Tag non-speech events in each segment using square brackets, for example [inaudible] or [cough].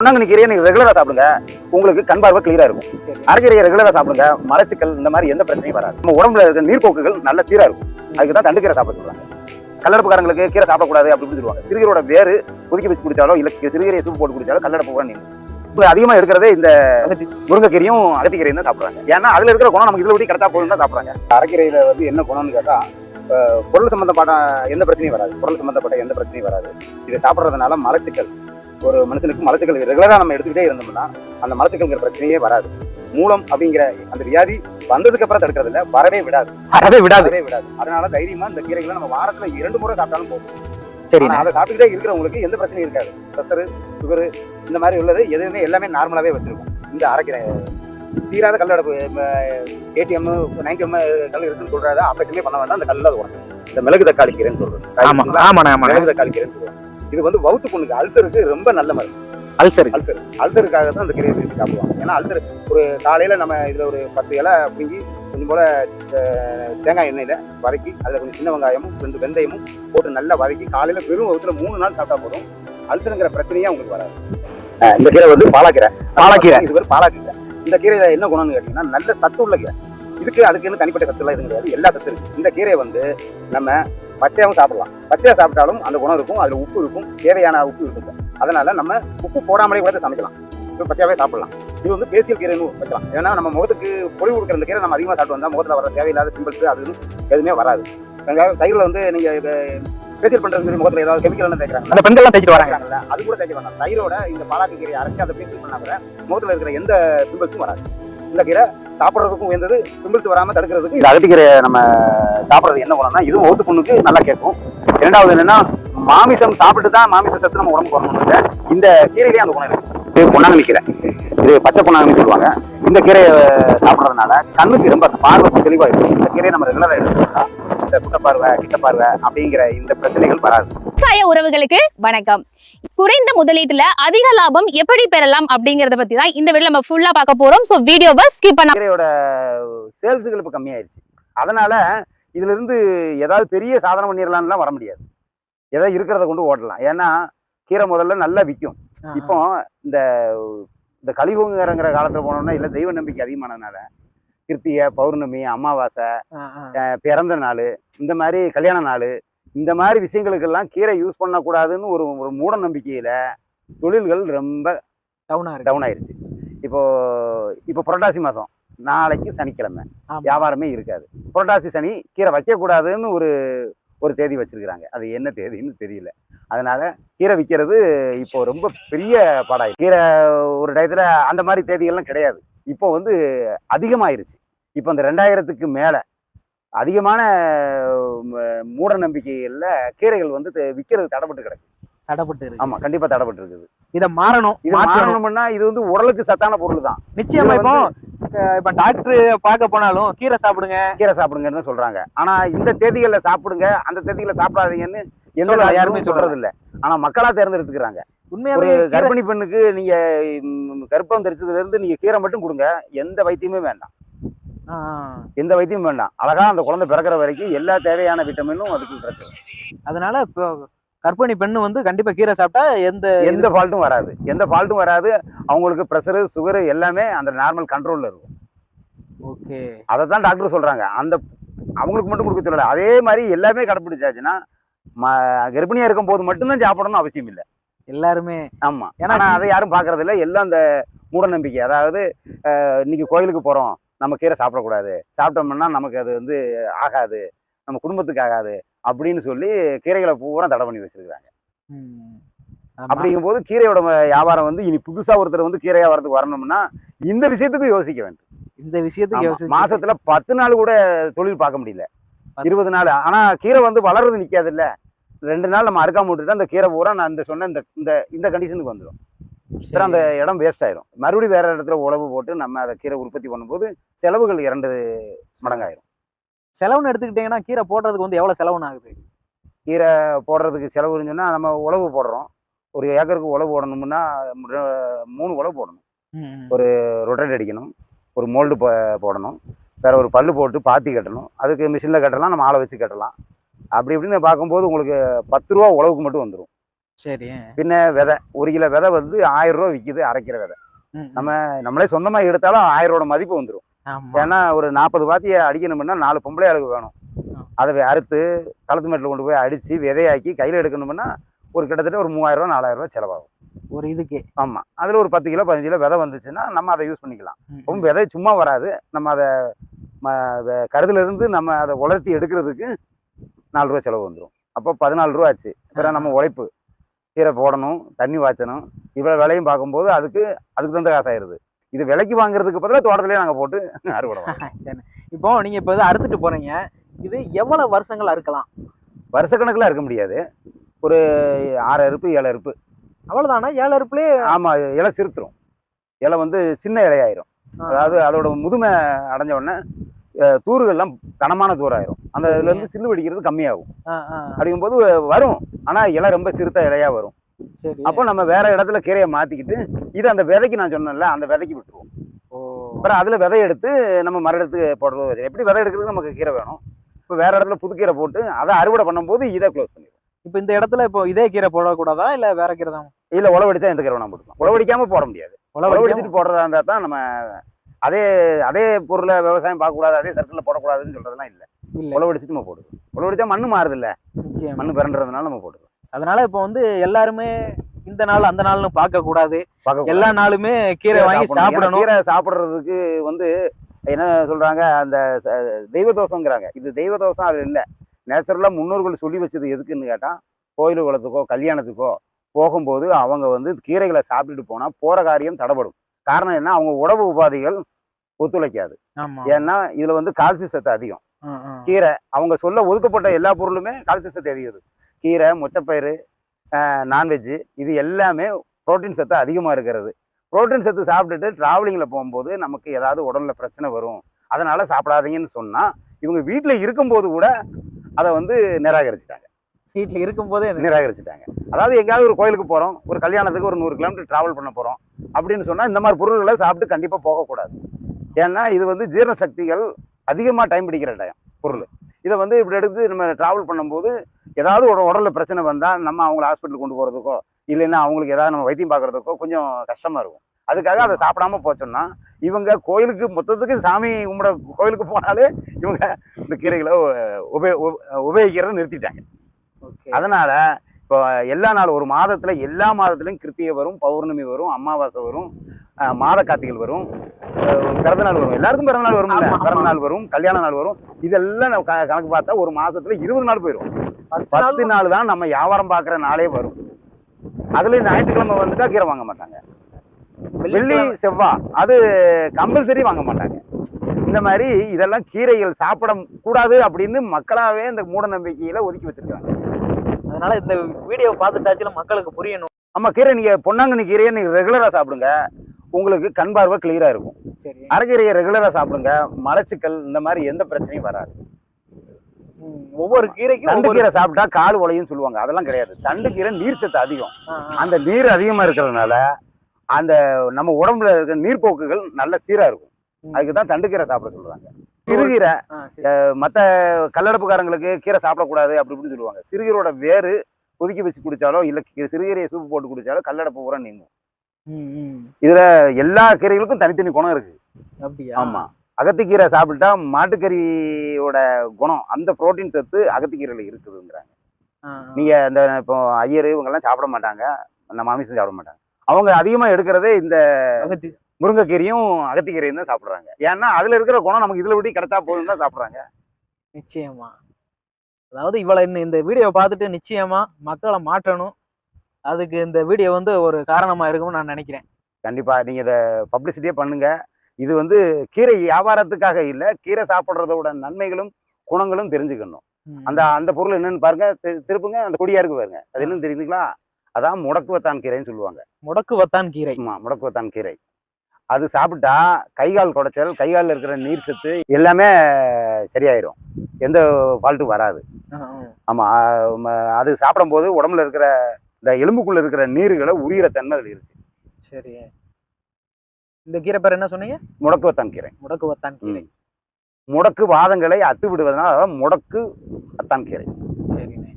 பொன்னாங்கண்ணி கீரையை நீங்கள் ரெகுலராக சாப்பிடுங்க. உங்களுக்கு கண் பார்வை இருக்கும். அரைக்கீரையை ரெகுலராக சாப்பிடுங்க. மலச்சிக்கல் இந்த மாதிரி எந்த பிரச்சனையும் வராது. நம்ம உடம்புல இருக்க நீர்ப்போக்குகள் நல்ல சீராக இருக்கும். அதுக்கு தான் தண்டு கீரை சாப்பிட சொல்கிறாங்க கல்லடப்புக்காரங்களுக்கு கீரை சாப்பிடக்கூடாது அப்படின்னு சொல்லுவாங்க சிறுகீரோட வேறு கொதிக்க வச்சு குடித்தாலோ இல்லை சிறுகீரையை தூப்பு போட்டு குடித்தாலும் கல்லடப்பு கூட நீங்க இப்போ அதிகமா இருக்கிறதே இந்த முருங்கைக்கீரையும் அகத்திக்கீரையும் தான் சாப்பிட்றாங்க. ஏன்னா அதில் இருக்கிற குணம் நமக்கு இதில் விட்டு கிடைச்சா போதும் தான் சாப்பிட்றாங்க. அரைக்கீரையில் வந்து என்ன குணம்னு கேட்டால் பொருள் சம்மந்தப்பட்ட எந்த பிரச்சனையும் வராது. பொருள் சம்மந்தப்பட்ட எந்த பிரச்சனையும் வராது. இதை சாப்பிட்றதுனால மலச்சிக்கல் ஒரு மனுஷனுக்கு மலச்சிக்கல் ரெகுலரா நம்ம எடுத்துக்கிட்டே இருந்தோம்னா அந்த மலச்சிக்கல்ங்கிற பிரச்சனையே வராது. மூலம் அப்படிங்கிற அந்த வியாதி வந்ததுக்கு அப்புறம் தடுக்கிறது இல்ல வரவே விடாது. வரவே விடாது. வரவே விடாது. அதனால தைரியமா இந்த கீரைகளை நம்ம வாரத்துல இரண்டு முறை சாப்பிட்டாலும் போதும். சரி அதை சாப்பிட்டுக்கிட்டே இருக்கிறவங்களுக்கு எந்த பிரச்சனையும் இருக்காது. ப்ரெஷரு சுகரு இந்த மாதிரி உள்ளது எதுவுமே எல்லாமே நார்மலாவே வச்சிருக்கும். இந்த அரைக்கிற தீராத கல்லடப்பு ஏடிஎம் நைன்டி எம் கல் இருக்குன்னு சொல்றாரு. ஆபரேஷனே பண்ண வேண்டாம். அந்த கல்ல அது இந்த மிளகு தக்காளி கீரைன்னு சொல்றது. ஆமா ஆமாண்ணே மிளகு தக்காளி கீரைன்னு சொல்லுவாங்க இது வந்து வவுத்து புண்ணுக்கு அல்சருக்கு ரொம்ப நல்ல மருந்து. Ulcer ulcer. அல்சருக்காக தான் அந்த கீரையை சேர்த்து சாப்பிடுவாங்க. ஏன்னா அல்சர் ஒரு காலையில நம்ம இதுல ஒரு பத்து இலை பிடுங்கி கொஞ்சம் போல தேங்காய் எண்ணெயில வதக்கி அதுல கொஞ்சம் சின்ன வெங்காயமும் ரெண்டு வெந்தயமும் போட்டு நல்லா வதக்கி காலையில வெறும் வகுத்துல மூணு நாள் சாப்பிட்டா போதும். அல்சருங்கிற பிரச்சனையே உங்களுக்கு வராது. இந்த கீரை வந்து பாலாக்கீரை. பாலாக்கீரை. இது பேர் பாலாக்கீரை. இந்த கீரையில என்ன குணம்னு கேட்டீங்கன்னா நல்ல சத்து உள்ள கீரை. இதுக்கு அதுக்குன்னு தனிப்பட்ட சத்து எல்லாம் எதுவும் கிடையாது. எல்லா சத்து இருக்கு. இந்த கீரையை வந்து நம்ம பச்சையாவும் சாப்பிடலாம். பச்சையா சாப்பிட்டாலும் அந்த குணம் இருக்கும். அதுல உப்பு இருக்கும். தேவையான உப்பு இருக்கும். அதனால நம்ம உப்பு போடாமலே கூட சமைக்கலாம். இப்போ பச்சையாவே சாப்பிடலாம். இது வந்து பேசியல் கீரைன்னு வைக்கலாம். ஏன்னா நம்ம முகத்துக்கு பொழிவு கொடுக்குற கீரை நம்ம அதிகமாக சாப்பிட்டு வந்தா முகத்துல வர தேவையில்லாத பிம்பிள்ஸ் அது எதுவுமே வராது. தயிரில் வந்து நீங்க பேசியல் பண்றது முகத்துல ஏதாவது கெமிக்கல் தேய்க்கிறாங்க அந்த பெண்கள்லாம் தேய்ச்சிட்டு வராங்க. தேய்க்கிறாங்கல்ல, அது கூட தேய்க்க வேண்டாம் தயிரோட இந்த பாலாக்கு கீரையை அரைச்சி அதை பேசியல் பண்ணா கூட முகத்துல இருக்கிற எந்த பிம்பிள்ஸும் வராது. இந்த கீரை சாப்பிட்றதுக்கும் உயர்ந்தது பிம்பிள்ஸ் வராமல் தடுக்கிறதுக்கு இந்த அகத்திக்கீரை நம்ம சாப்பிட்றது என்ன குணம்னா இதுவும் ஒத்து புண்ணுக்கு நல்லா கேட்கும். இரண்டாவது என்னன்னா மாமிசம் சாப்பிட்டு தான் மாமிச சத்து நம்ம உடம்புக்கு வரணும் இந்த கீரையிலேயே அந்த குணம் இருக்கு. இது பொன்னாங்கண்ணி கீரை. இது பச்சை பொன்னாங்கண்ணி சொல்லுவாங்க. இந்த கீரையை சாப்பிட்றதுனால கண்ணுக்கு ரொம்ப பார்வை தெளிவாக இருக்கும். இந்த கீரையை நம்ம ரெகுலராக எடுத்துக்கிட்டா இந்த குட்ட பார்வை கிட்ட பார்வை அப்படிங்கிற இந்த பிரச்சனைகள் வராது. விவசாய உறவுகளுக்கு வணக்கம். குறைந்த முதலீட்டுல அதிக லாபம் எப்படி பெறலாம் அப்படிங்கறத பத்தி தான் இந்த வீடியோ நம்ம ஃபுல்லா பார்க்க போறோம். சோ வீடியோவை ஸ்கிப் பண்ண கீரையோட சேல்ஸுகள் இப்போ கம்மியாயிருச்சு. அதனால இதுல இருந்து ஏதாவது பெரிய சாதனை பண்ணிடலாம்லாம் வர முடியாது. ஏதாவது இருக்கிறத கொண்டு ஓட்டலாம் ஏன்னா கீரை முதல்ல நல்லா விற்கும் இப்போ இந்த இந்த கலிகுங்கிற காலத்துல போனோம்னா இல்லை தெய்வ நம்பிக்கை அதிகமானதுனால கிருத்திகை பௌர்ணமி அமாவாசை பிறந்த நாள் இந்த மாதிரி கல்யாண நாள் இந்த மாதிரி விஷயங்களுக்கெல்லாம் கீரை யூஸ் பண்ணக்கூடாதுன்னு ஒரு ஒரு மூட நம்பிக்கையில தொழில்கள் ரொம்ப டவுனா இருக்கு டவுன் ஆயிருச்சு. இப்போ இப்போ புரட்டாசி மாதம் நாளைக்கு சனிக்கிழமை. வியாபாரமே இருக்காது. புரட்டாசி சனி கீரை வைக்கக்கூடாதுன்னு ஒரு ஒரு தேதி வச்சிருக்கிறாங்க. அது என்ன தேதின்னு தெரியல. அதனால கீரை விற்கிறது இப்போ ரொம்ப பெரிய பாடாய். கீரை ஒரு டயத்துல அந்த மாதிரி தேதிகள்லாம் கிடையாது. இப்போ வந்து அதிகமாயிருச்சு. இப்போ இந்த ரெண்டாயிரத்துக்கு மேலே அதிகமான மூட நம்பிக்கைகள்ல கீரைகள் வந்து விற்கிறது தடைப்பட்டு கிடக்கு. தடப்பட்டு இருக்கு. ஆமா கண்டிப்பா தடைப்பட்டு இருக்குது. இத மாறணும் இது மாறணும்னா இது வந்து உடலுக்கு சத்தான பொருள் தான் நிச்சயமா இப்போ இப்ப டாக்டர் பார்க்க போனாலும் கீரை சாப்பிடுங்க. கீரை சாப்பிடுங்கன்னு தான் சொல்றாங்க. ஆனா இந்த தேதிகள்ல சாப்பிடுங்க அந்த தேதிகள்ல சாப்பிடாதீங்கன்னு எந்த யாருமே சொல்றது இல்ல ஆனா மக்களா தேர்ந்தெடுத்துக்கிறாங்க. ஒரு உண்மையாவே கர்ப்பிணி பெண்ணுக்கு நீங்க கர்ப்பம் தெரிச்சதுல இருந்து நீங்க கீரை மட்டும் கொடுங்க. எந்த வைத்தியமே வேண்டாம். எந்த வைத்தியமும் வேண்டாம். அழகா அந்த குழந்தை பிறக்கிற வரைக்கும் எல்லா தேவையான விட்டமினும் அதுக்கு கிடைச்சிடும் அதனால இப்போ கர்ப்பிணி பெண்ணு வந்து கண்டிப்பா கீரை சாப்பிட்டா எந்த எந்த ஃபால்ட்டும் வராது. எந்த ஃபால்ட்டும் வராது. அவங்களுக்கு ப்ரெஷரு சுகரு எல்லாமே அந்த நார்மல் கண்ட்ரோல்ல இருக்கும். ஓகே. அதை தான் டாக்டர் சொல்றாங்க. அந்த அவங்களுக்கு மட்டும் கொடுக்க சொல்லல. அதே மாதிரி எல்லாமே கடைப்பிடிச்சாச்சுன்னா கர்ப்பிணியா இருக்கும் போது மட்டும்தான் சாப்பிடணும்னு அவசியம் இல்லை. எல்லாருமே. ஆமா. ஏன்னா அதை யாரும் பாக்குறது இல்ல. எல்லாம் அந்த மூட நம்பிக்கை அதாவது இன்னைக்கு கோயிலுக்கு போறோம். நம்ம கீரை சாப்பிடக்கூடாது. சாப்பிட்டோம்னா நமக்கு அது வந்து ஆகாது. நம்ம குடும்பத்துக்கு ஆகாது. அப்படின்னு சொல்லி கீரைகளை பூரா தடை பண்ணி. ஆமா. அப்படிங்கும்போது கீரையோட வியாபாரம் வந்து இனி புதுசா ஒருத்தர் வந்து கீரை வியாபாரத்துக்கு வரணும்னா இந்த விஷயத்துக்கும் யோசிக்க வேண்டும். இந்த விஷயத்துக்கு மாசத்துல பத்து நாள் கூட தொழில் பார்க்க முடியல. இருபது நாள். ஆனா கீரை வந்து வளர்றது நிக்காது இல்ல ரெண்டு நாள் நம்ம அறுக்காம விட்டுட்டு அந்த கீரை பூரா நான் இந்த சொன்ன இந்த இந்த இந்த கண்டிஷனுக்கு வந்துடும் அப்புறம் அந்த இடம் வேஸ்ட் ஆயிரும். மறுபடியும் வேற இடத்துல உழவு போட்டு நம்ம அதை கீரை உற்பத்தி பண்ணும்போது செலவுகள் இரண்டு மடங்காயிரும். செலவுன்னு எடுத்துக்கிட்டீங்கன்னா கீரை போடுறதுக்கு வந்து எவ்வளவு செலவுன்னு ஆகுது கீரை போடுறதுக்கு செலவுன்னு சொன்னா நம்ம உழவு போடுறோம். ஒரு ஏக்கருக்கு உழவு போடணும்னா மூணு உழவு போடணும். ஒரு ரொட்டேட் அடிக்கணும். ஒரு மோல்டு போடணும். வேற ஒரு பல்லு போட்டு பாத்தி கட்டணும். அதுக்கு மிஷினில் கட்டலாம் நம்ம ஆளை வச்சு கட்டலாம். அப்படி இப்படின்னு பார்க்கும்போது உங்களுக்கு பத்து ரூபா உழவுக்கு மட்டும் வந்துடும் சரி பின்ன விதை ஒரு கிலோ விதை வந்து ஆயிரம் ரூபா விற்கிது அரைக்கிற விதை. நம்ம நம்மளே சொந்தமா எடுத்தாலும் ஆயிரம் ரூபா மதிப்பு வந்துடும் ஏன்னா ஒரு நாற்பது பாத்தியை அடிக்கணும்னா நாலு பொம்பளை ஆளுக்கு வேணும். அதை அறுத்து களத்து மேட்டில் கொண்டு போய் அடிச்சு விதையாக்கி கையில் எடுக்கணும்னா ஒரு கிட்டத்தட்ட ஒரு மூவாயிரம் ரூபா நாலாயிரம் ரூபா செலவாகும். ஒரு இதுக்கு. ஆமாம் அதில் ஒரு பத்து கிலோ பதினஞ்சு கிலோ விதை வந்துச்சுன்னா நம்ம அதை யூஸ் பண்ணிக்கலாம். ரொம்ப விதை சும்மா வராது. நம்ம அதை ம வ- கருதுல இருந்து நம்ம அதை உலர்த்தி எடுக்கிறதுக்கு நாலு ரூபா செலவு வந்துடும் அப்போ பதினாலு ரூபா ஆச்சு. அப்புறம் நம்ம உழைப்பு கீரை போடணும் தண்ணி வாய்ச்சணும் இவ்வளோ விலையும் பார்க்கும்போது அதுக்கு அதுக்கு தகுந்த காசாயிருது. இது விலைக்கு வாங்குறதுக்கு பதிலாக தோட்டத்திலேயே நாங்கள் போட்டு [laughs] அறுவடை. [laughs] சரி. இப்போ நீங்க இப்போ இதை அறுத்துட்டு போறீங்க. இது எவ்வளவு வருஷங்கள் அறுக்கலாம் வருஷக்கணக்கில் இருக்க முடியாது. ஒரு ஆறு அறுப்பு ஏழு அறுப்பு. அவ்வளவுதானா? ஏழு அறுப்புலயே ஆமாம் இலை சிறுத்துரும். இலை வந்து சின்ன இலையாயிரும். அதாவது அதோட முதுமை அடைஞ்ச உடனே தூறுகள்லாம் கனமான தூராயிரும் அந்த இதுல இருந்து சில்லு வெடிக்கிறது கம்மியாகும். அப்படிங்கும்போது வரும். ஆனா இலை ரொம்ப சிறுத்த இலையா வரும். அப்போ நம்ம வேற இடத்துல கீரையை மாத்திக்கிட்டு இது அந்த விதைக்கு நான் சொன்னேன்ல அந்த விதைக்கு விட்டுருவோம். ஓ. அப்புறம் அதுல விதை எடுத்து நம்ம மறு இடத்துக்கு போடுறது எப்படி விதை எடுக்கிறதுக்கு நமக்கு கீரை வேணும். இப்போ வேற இடத்துல புது கீரை போட்டு அதை அறுவடை பண்ணும்போது இதை க்ளோஸ் பண்ணிடுவோம். இப்போ இந்த இடத்துல இப்போ இதே கீரை போடக்கூடாதா இல்ல வேற கீரை தான்? இல்ல உழவடிச்சா எந்த கீரை வேணாம் போட்டுக்கலாம். உழவடிக்காம போட முடியாது. உழவடிச்சிட்டு போடுறதா இருந்தா தான் நம்ம அதே அதே பொருளை விவசாயம் பார்க்கக்கூடாது அதே சர்க்கிளில் போடக்கூடாதுன்னு சொல்றதெல்லாம் இல்லை. உழவடிச்சிட்டு நம்ம போடுவோம். உழவடிச்சா மண்ணு மாறுது இல்ல மண்ணு பிறன்றதுனால நம்ம போடுவோம் அதனால இப்போ வந்து எல்லாருமே இந்த நாள் அந்த நாள்னு பார்க்க கூடாது. எல்லா நாளுமே கீரை வாங்கி சாப்பிடணும். கீரை சாப்பிடுறதுக்கு வந்து என்ன சொல்றாங்க அந்த தெய்வ தோஷங்கிறாங்க. இது தெய்வ தோஷம் அது இல்லை. நேச்சுரலா முன்னோர்கள் சொல்லி வச்சது எதுக்குன்னு கேட்டா கோயில் குளத்துக்கோ கல்யாணத்துக்கோ போகும்போது அவங்க வந்து கீரைகளை சாப்பிட்டுட்டு போனா போற காரியம் தடைபடும். காரணம் என்ன? அவங்க உணவு உபாதைகள் ஒத்துழைக்காது. ஏன்னா இதுல வந்து கால்சி சத்து அதிகம். கீரை அவங்க சொல்ல ஒதுக்கப்பட்ட எல்லா பொருளுமே கால்சி சத்து அதிகம். கீரை மொச்சப்பயிறு நான்வெஜ்ஜு இது எல்லாமே புரோட்டீன் சத்து அதிகமாக இருக்கிறது. புரோட்டீன் சத்து சாப்பிட்டுட்டு டிராவலிங்கில் போகும்போது நமக்கு ஏதாவது உடல்ல பிரச்சனை வரும். அதனால சாப்பிடாதீங்கன்னு சொன்னால் இவங்க வீட்டில் இருக்கும்போது கூட அதை வந்து நிராகரிச்சிட்டாங்க. வீட்டுல இருக்கும் போதே எனக்கு- நிராகரிச்சிட்டாங்க. அதாவது எங்கேயாவது ஒரு கோயிலுக்கு போகிறோம் ஒரு கல்யாணத்துக்கு ஒரு நூறு கிலோமீட்டர் டிராவல் பண்ண போகிறோம் அப்படின்னு சொன்னால் இந்த மாதிரி பொருள்களை சாப்பிட்டு கண்டிப்பாக போகக்கூடாது. ஏன்னா இது வந்து ஜீரண சக்திகள் அதிகமாக டைம் பிடிக்கிற டைம் பொருள். இதை வந்து இப்படி எடுத்து நம்ம டிராவல் பண்ணும்போது ஏதாவது ஒரு உடல்ல பிரச்சனை வந்தால் நம்ம அவங்கள ஹாஸ்பிட்டல் கொண்டு போகிறதுக்கோ இல்லைன்னா அவங்களுக்கு ஏதாவது நம்ம வைத்தியம் பார்க்கறதுக்கோ கொஞ்சம் கஷ்டமாக இருக்கும் அதுக்காக அதை சாப்பிடாம போச்சோம்னா இவங்க கோயிலுக்கு மொத்தத்துக்கு சாமி கும்பிட கோயிலுக்கு போனாலே இவங்க இந்த கீரைகளை உபயோ உபயோகிக்கிறத நிறுத்திட்டாங்க. அதனால இப்போ எல்லா நாள் ஒரு மாதத்துல எல்லா மாதத்துலயும் கிருத்திகை வரும் பௌர்ணமி வரும் அமாவாசை வரும் மாத கார்த்திகள் வரும் பிறந்த நாள் வரும். எல்லாருக்கும் பிறந்த நாள் வரும் ஆமா. பிறந்த நாள் வரும் கல்யாண நாள் வரும். இதெல்லாம் நம்ம கணக்கு பார்த்தா ஒரு மாசத்துல இருபது நாள் போயிடும் பத்து நாள் தான் நம்ம வியாபாரம் பார்க்குற நாளே வரும். அதுல ஞாயிற்றுக்கிழமை வந்துட்டா கீரை வாங்க மாட்டாங்க. வெள்ளி செவ்வாய் அது கம்பல்சரி வாங்க மாட்டாங்க. இந்த மாதிரி இதெல்லாம் கீரைகள் சாப்பிட கூடாது அப்படின்னு மக்களாவே இந்த மூட நம்பிக்கையில ஒதுக்கி வச்சிருக்காங்க. அதனால இந்த வீடியோ பார்த்துட்டாச்சுல மக்களுக்கு புரியணும். ஆமா கீரை நீங்க பொன்னாங்கண்ணி கீரையை நீங்க ரெகுலரா சாப்பிடுங்க. உங்களுக்கு கண் பார்வை கிளியரா இருக்கும். சரி. அரைக்கீரையை ரெகுலரா சாப்பிடுங்க. மலச்சிக்கல் இந்த மாதிரி எந்த பிரச்சனையும் வராது. ஒவ்வொரு கீரைக்கும் தண்டு கீரை சாப்பிட்டா கால் உலையும் சொல்லுவாங்க. அதெல்லாம் கிடையாது. தண்டு கீரை நீர் சத்து அதிகம். அந்த நீர் அதிகமா இருக்கிறதுனால அந்த நம்ம உடம்புல இருக்கிற நீர்ப்போக்குகள் நல்ல சீரா இருக்கும். அதுக்கு தான் தண்டு கீரை சாப்பிட சொல்றாங்க. சிறுகீரை. மற்ற கல்லடப்புக்காரங்களுக்கு கீரை சாப்பிடக்கூடாது அப்படி இப்படின்னு சொல்லுவாங்க. சிறுகீரோட வேறு கொதிக்க வச்சு குடிச்சாலோ இல்ல சிறுகீரையை சூப்பு போட்டு குடிச்சாலோ கல்லடப்பு பூரா நீங்கும். ம். எல்லா கீரைகளுக்கும் தனித்தனி குணம் இருக்கு. ஆமா. அகத்திக்கீரை சாப்பிட்டா மாட்டுக்கறியோட குணம் அந்த புரோட்டீன் சத்து அகத்திக்கீரையில இருக்குதுங்கிறாங்க. நீங்க இந்த இப்போ ஐயர் இவங்கெல்லாம் சாப்பிட மாட்டாங்க. நம்ம மாமிசம் சாப்பிட மாட்டாங்க. அவங்க அதிகமா எடுக்கிறதே இந்த முருங்கைக்கீரையும் அகத்திக்கீரையும் தான் சாப்பிடுறாங்க. ஏன்னா அதுல இருக்கிற குணம் நமக்கு இதுல விட்டு கிடைச்சா போதும் தான் சாப்பிடுறாங்க. நிச்சயமா. அதாவது இன்னும் இந்த வீடியோ பார்த்துட்டு நிச்சயமா மக்களை மாற்றணும். அதுக்கு இந்த வீடியோ வந்து ஒரு காரணமா இருக்கும்னு நான் நினைக்கிறேன். கண்டிப்பா நீங்க இதை பப்ளிசிட்டியே பண்ணுங்க. இது வந்து கீரை வியாபாரத்துக்காக இல்ல கீரை சாப்பிடுறதோட நன்மைகளும் குணங்களும் தெரிஞ்சுக்கணும். அந்த அந்த பொருள் என்னன்னு பாருங்க திருப்புங்க அந்த கொடியா இருக்கு பாருங்க. அது என்னன்னு தெரியுதுங்களா? அதான் முடக்குவத்தான் கீரைன்னு சொல்லுவாங்க. முடக்கு வத்தான் கீரை. ஆமா முடக்குவத்தான் கீரை. அது சாப்பிட்டா கைகால் குடைச்சல் கைகாலில் இருக்கிற நீர் சத்து எல்லாமே சரியாயிரும். எந்த ஃபால்ட்டும் வராது. ஆ, ஆ. ஆமா ஆஹ் ம- அது சாப்பிடும்போது உடம்புல இருக்கிற இந்த எலும்புக்குள்ள இருக்கிற நீர்களை உரியிற தன்மை அதில் இருக்கு. சரி. இந்த கீரை பேர் என்ன சொன்னீங்க? முடக்குவத்தான் கீரை. முடக்கு வத்தான் கீரை முடக்கு வாதங்களை அத்து விடுவதனால் அதான் முடக்கு அத்தான் கீரை. சரிண்ணே.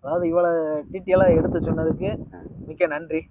அதாவது இவ்வளவு டீட்டெயிலா எடுத்து சொன்னதுக்கு மிக்க நன்றி.